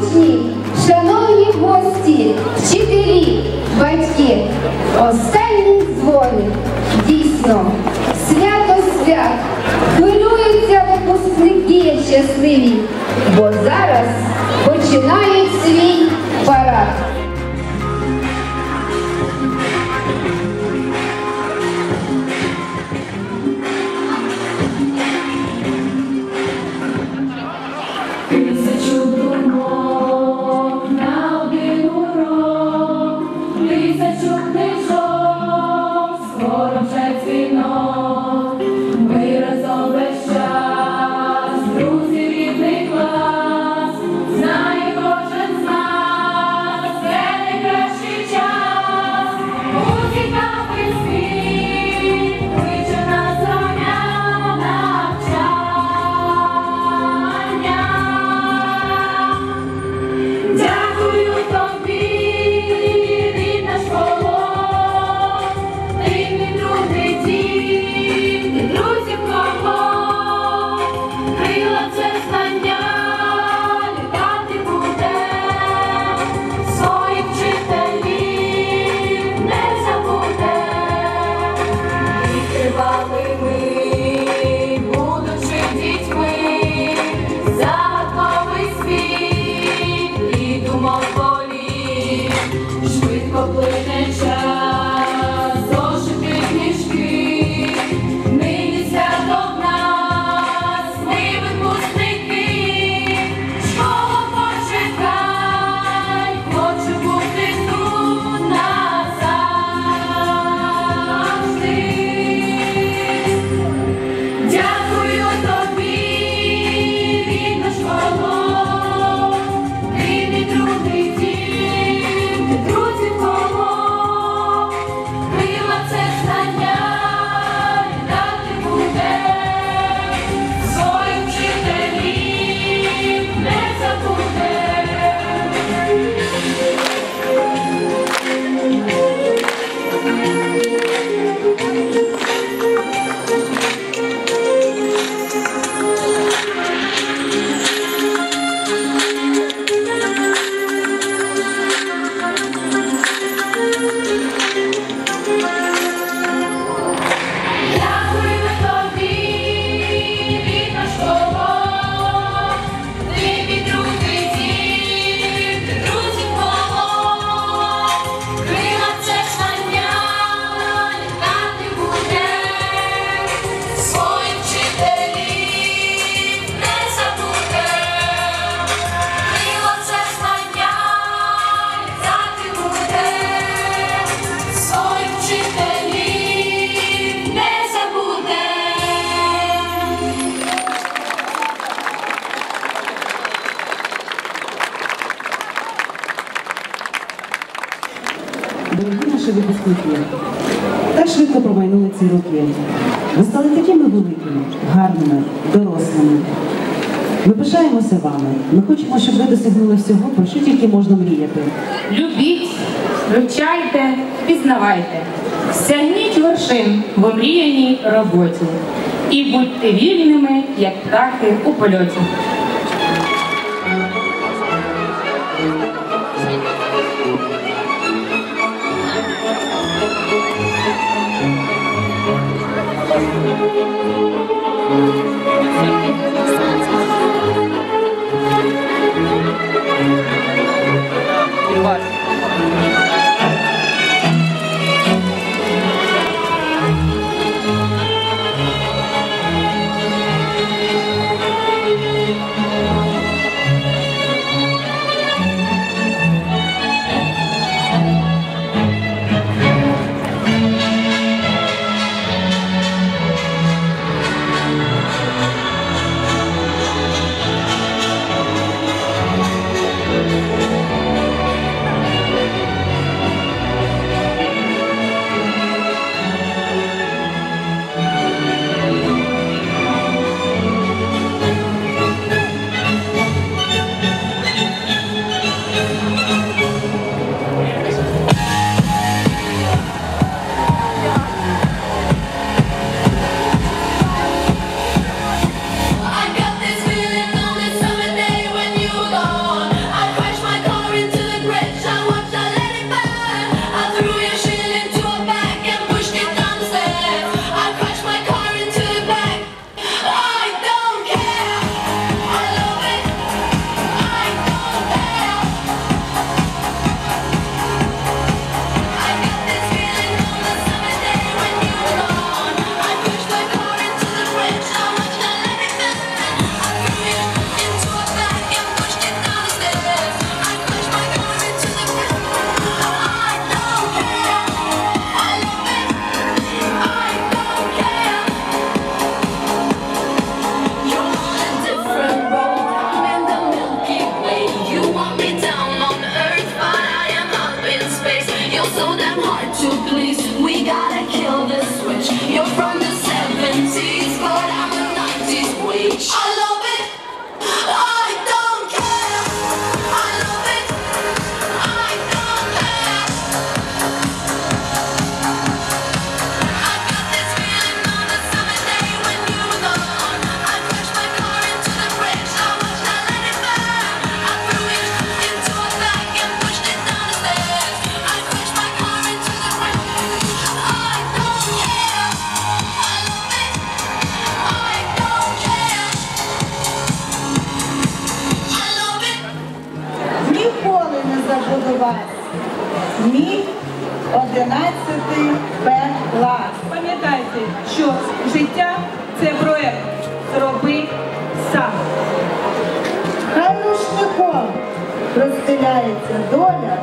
Глядачі, шановні гості, вчителі, батьки, останні дзвони, дійсно, свято свят, хвилюються випускники щасливі, бо зараз починають свій парад. Popłynie ciało майбутнє. Так швидко промайнули ці роки. Ви стали такими великими, гарними, дорослими. Ми пишаємося вами. Ми хочемо, щоб ви досягнули всього, про що тільки можна мріяти. Любіть, вивчайте, пізнавайте, сягніть вершин в омріяній роботі і будьте вільними, як птахи у польоті. Клас. Мій 11 Б клас. Пам'ятайте, що життя це проект. Зроби сам. Хай рушником розділяється доля,